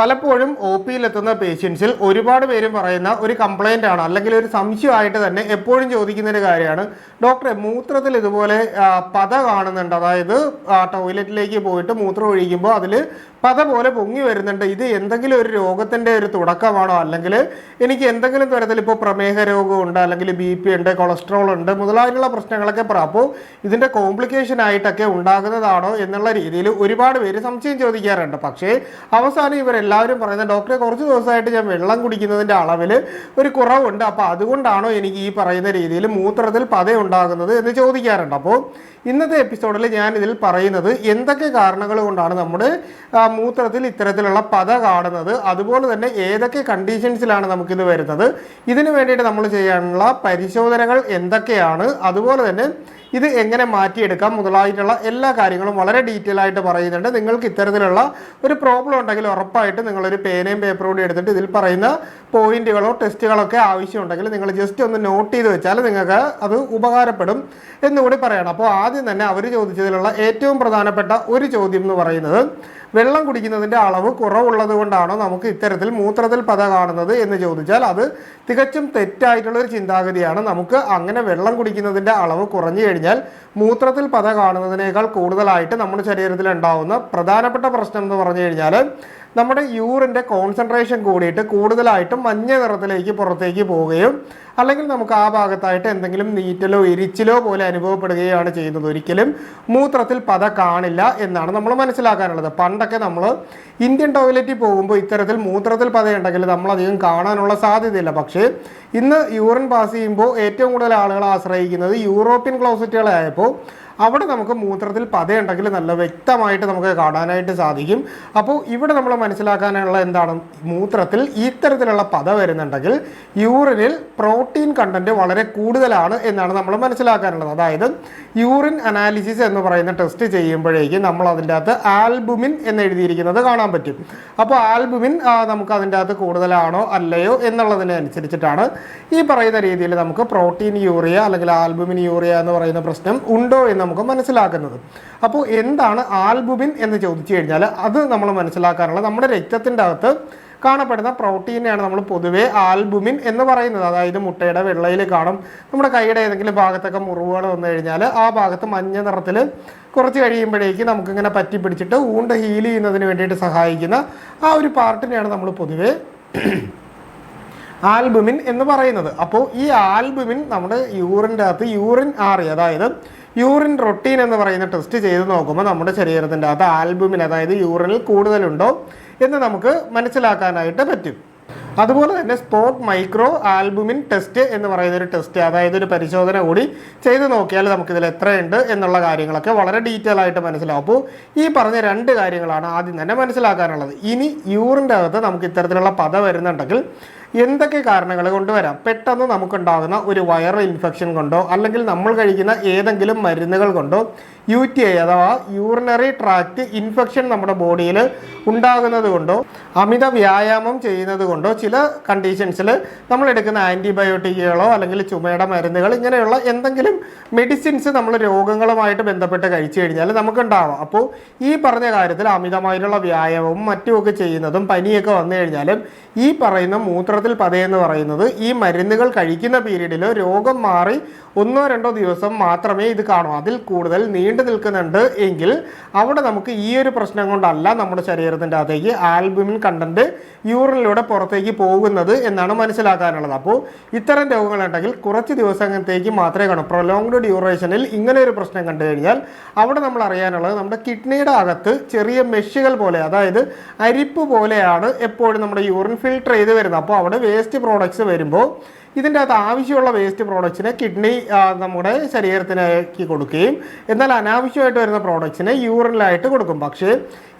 പലപ്പോഴും ഒ പിയിലെത്തുന്ന പേഷ്യൻസിൽ ഒരുപാട് പേരും പറയുന്ന ഒരു കംപ്ലൈന്റ് ആണ് അല്ലെങ്കിൽ ഒരു സംശയമായിട്ട് തന്നെ എപ്പോഴും ചോദിക്കുന്ന ഒരു കാര്യമാണ്. ഡോക്ടറെ മൂത്രത്തിൽ ഇതുപോലെ പത കാണുന്നുണ്ട്. അതായത് ആ, ടോയ്ലറ്റിലേക്ക് പോയിട്ട് മൂത്രം ഒഴിക്കുമ്പോൾ അതിൽ പത പോലെ പൊങ്ങി വരുന്നുണ്ട്. ഇത് എന്തെങ്കിലും ഒരു രോഗത്തിന്റെ ഒരു തുടക്കമാണോ? അല്ലെങ്കിൽ എനിക്ക് എന്തെങ്കിലും തരത്തിൽ ഇപ്പോൾ പ്രമേഹ രോഗമുണ്ട് അല്ലെങ്കിൽ ബി പി ഉണ്ട് കൊളസ്ട്രോൾ ഉണ്ട് മുതലായുള്ള പ്രശ്നങ്ങളൊക്കെ പറ. അപ്പോൾ ഇതിന്റെ കോംപ്ലിക്കേഷൻ ആയിട്ടൊക്കെ ഉണ്ടാകുന്നതാണോ എന്നുള്ള രീതിയിൽ ഒരുപാട് പേര് സംശയം ചോദിക്കാറുണ്ട്. പക്ഷേ അവസാനം ഇവരെല്ലാവരും പറയുന്നത് ഡോക്ടറെ കുറച്ച് ദിവസമായിട്ട് ഞാൻ വെള്ളം കുടിക്കുന്നതിന്റെ അളവിൽ ഒരു കുറവുണ്ട്. അപ്പോൾ അതുകൊണ്ടാണോ എനിക്ക് ഈ പറയുന്ന രീതിയിൽ മൂത്രത്തിൽ പത ഉണ്ടാകുന്നത് എന്ന് ചോദിക്കാറുണ്ട്. അപ്പോൾ ഇന്നത്തെ എപ്പിസോഡിൽ ഞാൻ ഇതിൽ പറയുന്നത് എന്തൊക്കെ കാരണങ്ങൾ കൊണ്ടാണ് നമ്മുടെ മൂത്രത്തിൽ ഇത്തരത്തിലുള്ള പത കാണുന്നത്? അതുപോലെ തന്നെ ഏതൊക്കെ കണ്ടീഷൻസിലാണ് നമുക്കിത് വരുന്നത്? ഇതിനു വേണ്ടിയിട്ട് നമ്മൾ ചെയ്യാനുള്ള പരിശോധനകൾ എന്തൊക്കെയാണ്? അതുപോലെ തന്നെ ഇത് എങ്ങനെ മാറ്റിയെടുക്കാം മുതലായിട്ടുള്ള എല്ലാ കാര്യങ്ങളും വളരെ ഡീറ്റെയിൽ ആയിട്ട് പറയുന്നുണ്ട്. നിങ്ങൾക്ക് ഇത്തരത്തിലുള്ള ഒരു പ്രോബ്ലം ഉണ്ടെങ്കിൽ ഉറപ്പായിട്ട് നിങ്ങളൊരു പേനയും പേപ്പറും കൂടി എടുത്തിട്ട് ഇതിൽ പറയുന്ന പോയിന്റുകളോ ടെസ്റ്റുകളോ ഒക്കെ ആവശ്യമുണ്ടെങ്കിൽ നിങ്ങൾ ജസ്റ്റ് ഒന്ന് നോട്ട് ചെയ്ത് വെച്ചാൽ നിങ്ങൾക്ക് അത് ഉപകാരപ്പെടും എന്നുകൂടി പറയണം. അപ്പോൾ ആദ്യം തന്നെ അവർ ചോദിച്ചതിലുള്ള ഏറ്റവും പ്രധാനപ്പെട്ട ഒരു ചോദ്യം എന്ന് പറയുന്നത് വെള്ളം കുടിക്കുന്നതിന്റെ അളവ് കുറവുള്ളത് കൊണ്ടാണോ നമുക്ക് ഇത്തരത്തിൽ മൂത്രത്തിൽ പത കാണുന്നത് എന്ന് ചോദിച്ചാൽ അത് തികച്ചും തെറ്റായിട്ടുള്ള ഒരു ചിന്താഗതിയാണ്. നമുക്ക് അങ്ങനെ വെള്ളം കുടിക്കുന്നതിന്റെ അളവ് കുറഞ്ഞു കഴിഞ്ഞാൽ മൂത്രത്തിൽ പത കാണുന്നതിനേക്കാൾ കൂടുതലായിട്ട് നമ്മുടെ ശരീരത്തിൽ ഉണ്ടാവുന്ന പ്രധാനപ്പെട്ട പ്രശ്നം എന്ന് പറഞ്ഞു കഴിഞ്ഞാൽ നമ്മുടെ യൂറിന്റെ കോൺസെൻട്രേഷൻ കൂടിയിട്ട് കൂടുതലായിട്ടും മഞ്ഞ നിറത്തിലേക്ക് പുറത്തേക്ക് പോവുകയും അല്ലെങ്കിൽ നമുക്ക് ആ ഭാഗത്തായിട്ട് എന്തെങ്കിലും നീറ്റലോ എരിച്ചിലോ പോലെ അനുഭവപ്പെടുകയാണ് ചെയ്യുന്നത്. ഒരിക്കലും മൂത്രത്തിൽ പത കാണില്ല എന്നാണ് നമ്മൾ മനസ്സിലാക്കാനുള്ളത്. പണ്ടൊക്കെ നമ്മൾ ഇന്ത്യൻ ടോയ്ലറ്റിൽ പോകുമ്പോൾ ഇത്തരത്തിൽ മൂത്രത്തിൽ പതയുണ്ടെങ്കിൽ നമ്മൾ അധികം കാണാനുള്ള സാധ്യതയില്ല. പക്ഷേ ഇന്ന് യൂറിൻ പാസ് ചെയ്യുമ്പോൾ ഏറ്റവും കൂടുതൽ ആളുകൾ ആശ്രയിക്കുന്നത് യൂറോപ്യൻ ക്ലോസറ്റുകളെ ആയപ്പോൾ അവിടെ നമുക്ക് മൂത്രത്തിൽ പതയുണ്ടെങ്കിൽ നല്ല വ്യക്തമായിട്ട് നമുക്ക് കാണാനായിട്ട് സാധിക്കും. അപ്പോൾ ഇവിടെ നമ്മൾ മനസ്സിലാക്കാനുള്ള എന്താണ്? മൂത്രത്തിൽ ഇത്തരത്തിലുള്ള പത വരുന്നുണ്ടെങ്കിൽ യൂറിനിൽ പ്രോട്ടീൻ കണ്ടന്റ് വളരെ കൂടുതലാണ് എന്നാണ് നമ്മൾ മനസ്സിലാക്കാനുള്ളത്. അതായത് യൂറിൻ അനാലിസിസ് എന്ന് പറയുന്ന ടെസ്റ്റ് ചെയ്യുമ്പോഴേക്കും നമ്മൾ അതിന്റെ അകത്ത് ആൽബുമിൻ എന്ന് എഴുതിയിരിക്കുന്നത് കാണാൻ പറ്റും. അപ്പോൾ ആൽബുമിൻ നമുക്ക് അതിന്റെ അകത്ത് കൂടുതലാണോ അല്ലയോ എന്നുള്ളതിനെ അനുസരിച്ചിട്ടാണ് ഈ പറയുന്ന രീതിയിൽ നമുക്ക് പ്രോട്ടീൻ യൂറിയ അല്ലെങ്കിൽ ആൽബുമിൻ യൂറിയ എന്ന് പറയുന്ന പ്രശ്നം ഉണ്ടോ എന്ന് നമുക്ക് മനസ്സിലാക്കുന്നത്. അപ്പോൾ എന്താണ് ആൽബുമിൻ എന്ന് ചോദിച്ചു കഴിഞ്ഞാൽ അത് നമ്മൾ മനസ്സിലാക്കാനുള്ള നമ്മുടെ രക്തത്തിന്റെ അകത്ത് കാണപ്പെടുന്ന പ്രോട്ടീനെയാണ് നമ്മൾ പൊതുവേ ആൽബുമിൻ എന്ന് പറയുന്നത്. അതായത് മുട്ടയുടെ വെള്ളയിൽ കാണും. നമ്മുടെ കൈയുടെ ഏതെങ്കിലും ഭാഗത്തൊക്കെ മുറിവുകൾ വന്നു കഴിഞ്ഞാൽ ആ ഭാഗത്ത് മഞ്ഞ നിറത്തിൽ കുറച്ച് കഴിയുമ്പോഴേക്ക് നമുക്കിങ്ങനെ പറ്റി പിടിച്ചിട്ട് ഊണ്ട് ഹീൽ ചെയ്യുന്നതിന് വേണ്ടിയിട്ട് സഹായിക്കുന്ന ആ ഒരു പാർട്ടിനെയാണ് നമ്മൾ പൊതുവേ ആൽബുമിൻ എന്ന് പറയുന്നത്. അപ്പോൾ ഈ ആൽബുമിൻ നമ്മുടെ യൂറിന്റെ അകത്ത് യൂറിൻ ആറി അതായത് യൂറിൻ റൊട്ടീൻ എന്ന് പറയുന്ന ടെസ്റ്റ് ചെയ്ത് നോക്കുമ്പോൾ നമ്മുടെ ശരീരത്തിന്റെ അകത്ത് ആൽബുമിൻ അതായത് യൂറിനിൽ കൂടുതലുണ്ടോ എന്ന് നമുക്ക് മനസ്സിലാക്കാനായിട്ട് പറ്റും. അതുപോലെ തന്നെ സ്പോട്ട് മൈക്രോ ആൽബുമിൻ ടെസ്റ്റ് എന്ന് പറയുന്ന ഒരു ടെസ്റ്റ് അതായത് ഒരു പരിശോധന കൂടി ചെയ്ത് നോക്കിയാൽ നമുക്കിതിൽ എത്രയുണ്ട് എന്നുള്ള കാര്യങ്ങളൊക്കെ വളരെ ഡീറ്റെയിൽ ആയിട്ട് മനസ്സിലാവും. അപ്പോൾ ഈ പറഞ്ഞ രണ്ട് കാര്യങ്ങളാണ് ആദ്യം തന്നെ മനസ്സിലാക്കാനുള്ളത്. ഇനി യൂറിന്റെ അകത്ത് നമുക്ക് ഇത്തരത്തിലുള്ള പദം വരുന്നുണ്ടെങ്കിൽ എന്തൊക്കെ കാരണങ്ങൾ കൊണ്ടുവരാം? പെട്ടെന്ന് നമുക്കുണ്ടാകുന്ന ഒരു വൈറൽ ഇൻഫെക്ഷൻ കൊണ്ടോ അല്ലെങ്കിൽ നമ്മൾ കഴിക്കുന്ന ഏതെങ്കിലും മരുന്നുകൾ കൊണ്ടോ യു ടി ഐ അഥവാ യൂറിനറി ട്രാക്റ്റ് ഇൻഫെക്ഷൻ നമ്മുടെ ബോഡിയിൽ ഉണ്ടാകുന്നത് കൊണ്ടോ അമിത വ്യായാമം ചെയ്യുന്നത് കൊണ്ടോ ചില കണ്ടീഷൻസിൽ നമ്മൾ എടുക്കുന്ന ആന്റിബയോട്ടിക്കുകളോ അല്ലെങ്കിൽ ചുമയുടെ മരുന്നുകൾ ഇങ്ങനെയുള്ള എന്തെങ്കിലും മെഡിസിൻസ് നമ്മൾ രോഗങ്ങളുമായിട്ട് ബന്ധപ്പെട്ട് കഴിച്ചു കഴിഞ്ഞാൽ നമുക്കുണ്ടാവാം. അപ്പോൾ ഈ പറഞ്ഞ കാര്യത്തിൽ അമിതമായിട്ടുള്ള വ്യായാമവും മറ്റുമൊക്കെ ചെയ്യുന്നതും പനിയൊക്കെ വന്നു കഴിഞ്ഞാലും ഈ പറയുന്ന മൂത്രത്തിൽ എന്ന് പറയുന്നത് ഈ മരുന്നുകൾ കഴിക്കുന്ന പീരീഡിൽ രോഗം മാറി ഒന്നോ രണ്ടോ ദിവസം മാത്രമേ ഇത് കാണൂ. അതിൽ കൂടുതൽ നീണ്ടു നിൽക്കുന്നുണ്ട് എങ്കിൽ അവിടെ നമുക്ക് ഈ ഒരു പ്രശ്നം കൊണ്ടല്ല നമ്മുടെ ശരീരത്തിന്റെ അകത്തേക്ക് ആൽബുമിൻ കണ്ടന്റ് യൂറിനിലൂടെ പുറത്തേക്ക് പോകുന്നത് എന്നാണ് മനസ്സിലാക്കാനുള്ളത്. അപ്പോൾ ഇത്തരം രോഗങ്ങളുണ്ടെങ്കിൽ കുറച്ച് ദിവസത്തേക്ക് മാത്രമേ കാണൂ. പ്രൊലോങ്ഡ് ഡ്യൂറേഷനിൽ ഇങ്ങനെ ഒരു പ്രശ്നം കണ്ടു കഴിഞ്ഞാൽ അവിടെ നമ്മൾ അറിയാനുള്ളത് നമ്മുടെ കിഡ്നിയുടെ അകത്ത് ചെറിയ മെഷുകൾ പോലെ അതായത് അരിപ്പ് പോലെയാണ് എപ്പോഴും നമ്മുടെ യൂറിൻ ഫിൽട്ടർ ചെയ്ത് വരുന്നത്. അപ്പോൾ അവിടെ വേസ്റ്റ് പ്രോഡക്ട്സ് വരുമ്പോൾ ഇതിന്റെ അകത്ത് ആവശ്യമുള്ള വേസ്റ്റ് പ്രോഡക്റ്റ്സിനെ കിഡ്നി നമ്മുടെ ശരീരത്തിനാക്കി കൊടുക്കുകയും എന്നാൽ അനാവശ്യമായിട്ട് വരുന്ന പ്രോഡക്റ്റ്സിനെ യൂറിനിലായിട്ട് കൊടുക്കും. പക്ഷേ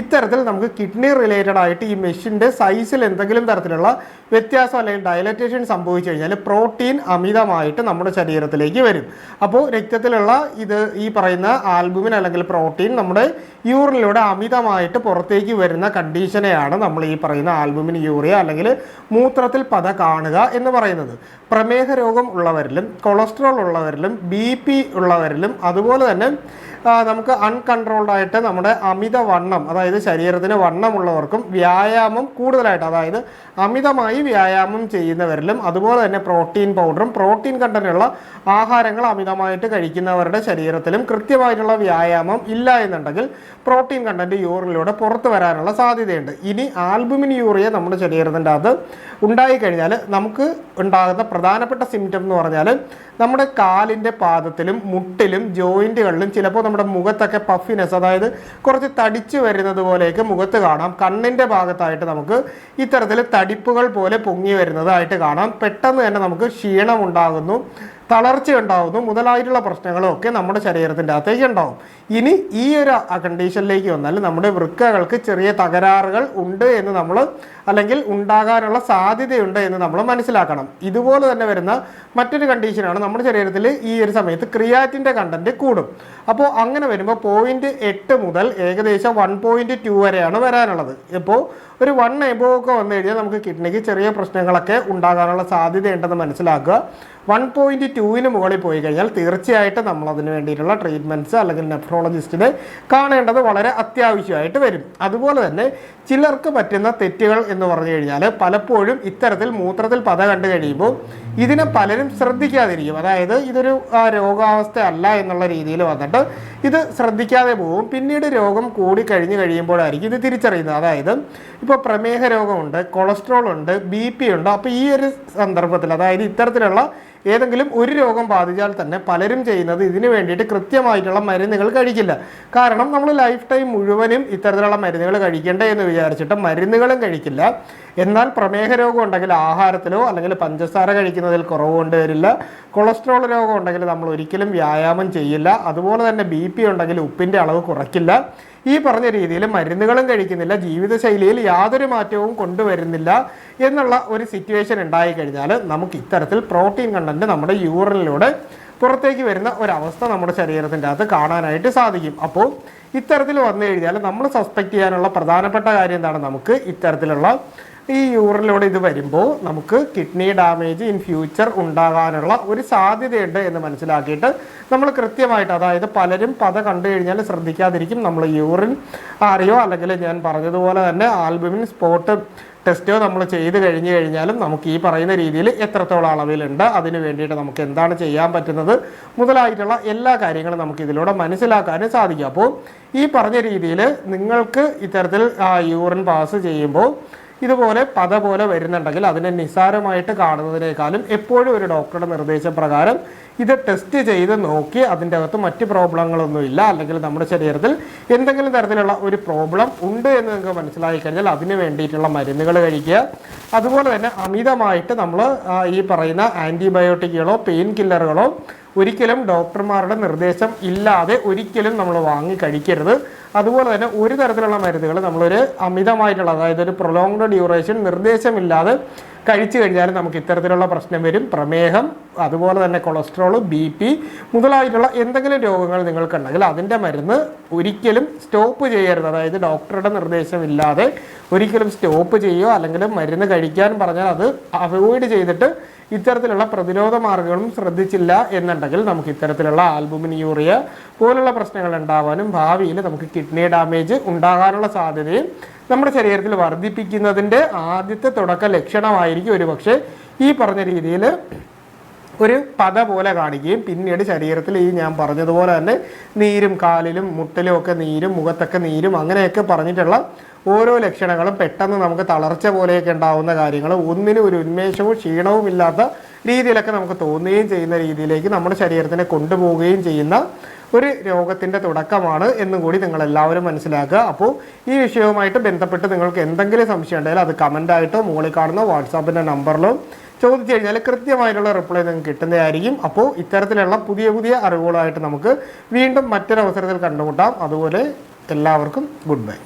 ഇത്തരത്തിൽ നമുക്ക് കിഡ്നി റിലേറ്റഡ് ആയിട്ട് ഈ മെഷീന്റെ സൈസിൽ എന്തെങ്കിലും തരത്തിലുള്ള വ്യത്യാസം അല്ലെങ്കിൽ ഡയലറ്റേഷൻ സംഭവിച്ചു കഴിഞ്ഞാൽ പ്രോട്ടീൻ അമിതമായിട്ട് നമ്മുടെ ശരീരത്തിലേക്ക് വരും. അപ്പോൾ രക്തത്തിലുള്ള ഇത് ഈ പറയുന്ന ആൽബുമിൻ അല്ലെങ്കിൽ പ്രോട്ടീൻ നമ്മുടെ യൂറിനിലൂടെ അമിതമായിട്ട് പുറത്തേക്ക് വരുന്ന കണ്ടീഷനെയാണ് നമ്മൾ ഈ പറയുന്ന ആൽബുമിൻ യൂറിയ അല്ലെങ്കിൽ മൂത്രത്തിൽ പത കാണുക എന്ന് പറയുന്നത്. പ്രമേഹ രോഗം ഉള്ളവരിലും കൊളസ്ട്രോൾ ഉള്ളവരിലും ബി പി ഉള്ളവരിലും അതുപോലെ തന്നെ നമുക്ക് അൺകൺട്രോൾഡ് ആയിട്ട് നമ്മുടെ അമിത വണ്ണം അതായത് ശരീരത്തിന് വണ്ണമുള്ളവർക്കും വ്യായാമം കൂടുതലായിട്ട് അതായത് അമിതമായി വ്യായാമം ചെയ്യുന്നവരിലും അതുപോലെ തന്നെ പ്രോട്ടീൻ പൗഡറും പ്രോട്ടീൻ കണ്ടന്റുള്ള ആഹാരങ്ങൾ അമിതമായിട്ട് കഴിക്കുന്നവരുടെ ശരീരത്തിലും കൃത്യമായിട്ടുള്ള വ്യായാമം ഇല്ല എന്നുണ്ടെങ്കിൽ പ്രോട്ടീൻ കണ്ടന്റ് യൂറിനിലൂടെ പുറത്തു വരാനുള്ള സാധ്യതയുണ്ട്. ഇനി ആൽബുമിൻ യൂറിയ നമ്മുടെ ശരീരത്തിന്റെ അത് ഉണ്ടായിക്കഴിഞ്ഞാൽ നമുക്ക് ഉണ്ടാകുന്ന പ്രധാനപ്പെട്ട സിംറ്റം എന്ന് പറഞ്ഞാൽ നമ്മുടെ കാലിന്റെ പാദത്തിലും മുട്ടിലും ജോയിന്റുകളിലും ചിലപ്പോൾ നമ്മുടെ മുഖത്തൊക്കെ പഫിനെസ് അതായത് കുറച്ച് തടിച്ചു വരുന്നത് പോലെയൊക്കെ മുഖത്ത് കാണാം. കണ്ണിന്റെ ഭാഗത്തായിട്ട് നമുക്ക് ഇത്തരത്തിൽ തടിപ്പുകൾ പോലെ പൊങ്ങി വരുന്നതായിട്ട് കാണാം. പെട്ടെന്ന് തന്നെ നമുക്ക് ക്ഷീണം ഉണ്ടാകുന്നു. തളർച്ച ഉണ്ടാവുന്നു മുതലായിട്ടുള്ള പ്രശ്നങ്ങളും ഒക്കെ നമ്മുടെ ശരീരത്തിന്റെ അകത്തേക്ക് ഉണ്ടാവും. ഇനി ഈ ഒരു കണ്ടീഷനിലേക്ക് വന്നാൽ നമ്മുടെ വൃക്കകൾക്ക് ചെറിയ തകരാറുകൾ ഉണ്ട് എന്ന് നമ്മൾ അല്ലെങ്കിൽ ഉണ്ടാകാനുള്ള സാധ്യതയുണ്ട് എന്ന് നമ്മൾ മനസ്സിലാക്കണം. ഇതുപോലെ തന്നെ വരുന്ന മറ്റൊരു കണ്ടീഷനാണ് നമ്മുടെ ശരീരത്തിൽ ഈ ഒരു സമയത്ത് ക്രിയാറ്റിന്റെ കണ്ടന്റ് കൂടും. അപ്പോൾ അങ്ങനെ വരുമ്പോൾ പോയിന്റ് എട്ട് മുതൽ ഏകദേശം വൺ പോയിന്റ് ടു വരെയാണ് വരാനുള്ളത്. ഇപ്പോൾ ഒരു വൺ എബോ ഒക്കെ വന്നു കഴിഞ്ഞാൽ നമുക്ക് കിഡ്നിക്ക് ചെറിയ പ്രശ്നങ്ങളൊക്കെ ഉണ്ടാകാനുള്ള സാധ്യതയുണ്ടെന്ന് മനസ്സിലാക്കുക. വൺ പോയിന്റ് ടുവിന് മുകളിൽ പോയി കഴിഞ്ഞാൽ തീർച്ചയായിട്ടും നമ്മൾ അതിന് വേണ്ടിയിട്ടുള്ള ട്രീറ്റ്മെന്റ്സ് അല്ലെങ്കിൽ നെഫ്രോളജിസ്റ്റിനെ കാണേണ്ടത് വളരെ അത്യാവശ്യമായിട്ട് വരും. അതുപോലെ തന്നെ ചിലർക്ക് പറ്റുന്ന തെറ്റുകൾ എന്ന് പറഞ്ഞു കഴിഞ്ഞാൽ പലപ്പോഴും ഇത്തരത്തിൽ മൂത്രത്തിൽ പത കണ്ടു കഴിയുമ്പോൾ ഇതിനെ പലരും ശ്രദ്ധിക്കാതിരിക്കും. അതായത് ഇതൊരു രോഗാവസ്ഥ അല്ല എന്നുള്ള രീതിയിൽ വന്നിട്ട് ഇത് ശ്രദ്ധിക്കാതെ പോകും. പിന്നീട് രോഗം കൂടി കഴിഞ്ഞ് കഴിയുമ്പോഴായിരിക്കും ഇത് തിരിച്ചറിയുന്നത്. അതായത് ഇപ്പോൾ പ്രമേഹ രോഗമുണ്ട് കൊളസ്ട്രോൾ ഉണ്ട് ബി പി ഉണ്ട്. അപ്പോൾ ഈ ഒരു സന്ദർഭത്തിൽ അതായത് ഇത്തരത്തിലുള്ള ഏതെങ്കിലും ഒരു രോഗം ബാധിച്ചാൽ തന്നെ പലരും ചെയ്യുന്നത് ഇതിന് വേണ്ടിയിട്ട് കൃത്യമായിട്ടുള്ള മരുന്നുകൾ കഴിക്കില്ല. കാരണം നമ്മൾ ലൈഫ് ടൈം മുഴുവനും ഇത്തരത്തിലുള്ള മരുന്നുകൾ കഴിക്കണ്ടേ എന്ന് വിചാരിച്ചിട്ട് മരുന്നുകളും കഴിക്കില്ല. എന്നാൽ പ്രമേഹ രോഗം ഉണ്ടെങ്കിൽ ആഹാരത്തിലോ അല്ലെങ്കിൽ പഞ്ചസാര കഴിക്കുന്നതിൽ കുറവ് കൊണ്ടുവരില്ല കൊളസ്ട്രോൾ രോഗം ഉണ്ടെങ്കിൽ നമ്മൾ ഒരിക്കലും വ്യായാമം ചെയ്യില്ല. അതുപോലെ തന്നെ ബി പി ഉണ്ടെങ്കിൽ ഉപ്പിന്റെ അളവ് കുറയ്ക്കില്ല. ഈ പറഞ്ഞ രീതിയിൽ മരുന്നുകളും കഴിക്കുന്നില്ല. ജീവിതശൈലിയിൽ യാതൊരു മാറ്റവും കൊണ്ടുവരുന്നില്ല എന്നുള്ള ഒരു സിറ്റുവേഷൻ ഉണ്ടായി കഴിഞ്ഞാൽ നമുക്ക് ഇത്തരത്തിൽ പ്രോട്ടീൻ കണ്ടന്റ് നമ്മുടെ യൂറിനിലൂടെ പുറത്തേക്ക് വരുന്ന ഒരവസ്ഥ നമ്മുടെ ശരീരത്തിന്റെ അകത്ത് കാണാനായിട്ട് സാധിക്കും. അപ്പോൾ ഇത്തരത്തിൽ വന്നു കഴിഞ്ഞാൽ നമ്മൾ സസ്പെക്ട് ചെയ്യാനുള്ള പ്രധാനപ്പെട്ട കാര്യം എന്താണ്? നമുക്ക് ഇത്തരത്തിലുള്ള ഈ യൂറിനിലൂടെ ഇത് വരുമ്പോൾ നമുക്ക് കിഡ്നി ഡാമേജ് ഇൻ ഫ്യൂച്ചർ ഉണ്ടാകാനുള്ള ഒരു സാധ്യതയുണ്ട് എന്ന് മനസ്സിലാക്കിയിട്ട് നമ്മൾ കൃത്യമായിട്ട് അതായത് പലരും പത കണ്ടു കഴിഞ്ഞാൽ ശ്രദ്ധിക്കാതിരിക്കും നമ്മൾ യൂറിൻ അറിയോ അല്ലെങ്കിൽ ഞാൻ പറഞ്ഞതുപോലെ തന്നെ ആൽബുമിൻ സ്പോട്ട് ടെസ്റ്റോ നമ്മൾ ചെയ്ത് കഴിഞ്ഞു കഴിഞ്ഞാലും നമുക്ക് ഈ പറയുന്ന രീതിയിൽ എത്രത്തോളം അളവിലുണ്ട് അതിന് വേണ്ടിയിട്ട് നമുക്ക് എന്താണ് ചെയ്യാൻ പറ്റുന്നത് മുതലായിട്ടുള്ള എല്ലാ കാര്യങ്ങളും നമുക്ക് ഇതിലൂടെ മനസ്സിലാക്കാനും സാധിക്കും. അപ്പോൾ ഈ പറഞ്ഞ രീതിയിൽ നിങ്ങൾക്ക് ഇത്തരത്തിൽ യൂറിൻ പാസ് ചെയ്യുമ്പോൾ ഇതുപോലെ പത പോലെ വരുന്നുണ്ടെങ്കിൽ അതിനെ നിസാരമായിട്ട് കാണുന്നതിനേക്കാളും എപ്പോഴും ഒരു ഡോക്ടറുടെ നിർദ്ദേശപ്രകാരം ഇത് ടെസ്റ്റ് ചെയ്ത് നോക്കി അതിന്റെ അകത്ത് മറ്റ് പ്രോബ്ലങ്ങളൊന്നുമില്ല അല്ലെങ്കിൽ നമ്മുടെ ശരീരത്തിൽ എന്തെങ്കിലും തരത്തിലുള്ള ഒരു പ്രോബ്ലം ഉണ്ട് എന്ന് നിങ്ങൾക്ക് മനസ്സിലാക്കി കഴിഞ്ഞാൽ അതിന് വേണ്ടിയിട്ടുള്ള മരുന്നുകൾ കഴിക്കുക. അതുപോലെ തന്നെ അമിതമായിട്ട് നമ്മൾ ഈ പറയുന്ന ആന്റിബയോട്ടിക്കുകളോ പെയിൻ കില്ലറുകളോ ഒരിക്കലും ഡോക്ടർമാരുടെ നിർദ്ദേശം ഇല്ലാതെ ഒരിക്കലും നമ്മൾ വാങ്ങി കഴിക്കരുത്. അതുപോലെ തന്നെ ഒരു തരത്തിലുള്ള മരുന്നുകൾ നമ്മളൊരു അമിതമായിട്ടുള്ള അതായത് ഒരു പ്രൊലോങ്ഡ് ഡ്യൂറേഷൻ നിർദ്ദേശമില്ലാതെ കഴിച്ചു കഴിഞ്ഞാൽ നമുക്ക് ഇത്തരത്തിലുള്ള പ്രശ്നം വരും. പ്രമേഹം അതുപോലെ തന്നെ കൊളസ്ട്രോൾ ബി പി മുതലായിട്ടുള്ള എന്തെങ്കിലും രോഗങ്ങൾ നിങ്ങൾക്കുണ്ടെങ്കിൽ അതിന്റെ മരുന്ന് ഒരിക്കലും സ്റ്റോപ്പ് ചെയ്യരുത്. അതായത് ഡോക്ടറുടെ നിർദ്ദേശമില്ലാതെ ഒരിക്കലും സ്റ്റോപ്പ് ചെയ്യുകയോ അല്ലെങ്കിൽ മരുന്ന് കഴിക്കാൻ പറഞ്ഞാൽ അത് അവോയ്ഡ് ചെയ്തിട്ട് ഇത്തരത്തിലുള്ള പ്രതിരോധ മാർഗങ്ങളും ശ്രദ്ധിച്ചില്ല എന്നുണ്ടെങ്കിൽ നമുക്ക് ഇത്തരത്തിലുള്ള ആൽബുമിൻ യൂറിയ പോലുള്ള പ്രശ്നങ്ങൾ ഉണ്ടാവാനും ഭാവിയിൽ നമുക്ക് കിഡ്നി ഡാമേജ് ഉണ്ടാകാനുള്ള സാധ്യതയും നമ്മുടെ ശരീരത്തിൽ വർദ്ധിപ്പിക്കുന്നതിന്റെ ആദ്യത്തെ തുടക്ക ലക്ഷണമായിരിക്കും ഒരുപക്ഷെ ഈ പറഞ്ഞ രീതിയിൽ ഒരു പത പോലെ കാണിക്കുകയും പിന്നീട് ശരീരത്തിൽ ഈ ഞാൻ പറഞ്ഞതുപോലെ തന്നെ നീരും കാലിലും മുട്ടിലും ഒക്കെ നീരും മുഖത്തൊക്കെ നീരും അങ്ങനെയൊക്കെ പറഞ്ഞിട്ടുള്ള ഓരോ ലക്ഷണങ്ങളും പെട്ടെന്ന് നമുക്ക് തളർച്ച പോലെയൊക്കെ ഉണ്ടാവുന്ന കാര്യങ്ങൾ ഒന്നിനും ഒരു ഉന്മേഷവും ക്ഷീണവും ഇല്ലാത്ത രീതിയിലൊക്കെ നമുക്ക് തോന്നുകയും ചെയ്യുന്ന രീതിയിലേക്ക് നമ്മുടെ ശരീരത്തിനെ കൊണ്ടുപോവുകയും ചെയ്യുന്ന ഒരു രോഗത്തിന്റെ തുടക്കമാണ് എന്നും കൂടി നിങ്ങൾ എല്ലാവരും മനസ്സിലാക്കുക. അപ്പോൾ ഈ വിഷയവുമായിട്ട് ബന്ധപ്പെട്ട് നിങ്ങൾക്ക് എന്തെങ്കിലും സംശയം ഉണ്ടെങ്കിൽ അത് കമന്റായിട്ടോ മുകളിൽ കാണുന്ന വാട്സാപ്പിന്റെ നമ്പറിലോ ചോദിച്ചു കഴിഞ്ഞാൽ കൃത്യമായിട്ടുള്ള റിപ്ലൈ നിങ്ങൾക്ക് കിട്ടുന്നതായിരിക്കും. അപ്പോൾ ഇത്തരത്തിലുള്ള പുതിയ പുതിയ അറിവുകളായിട്ട് നമുക്ക് വീണ്ടും മറ്റൊരവസരത്തിൽ കണ്ടുമുട്ടാം. അതുപോലെ എല്ലാവർക്കും ഗുഡ് ബൈ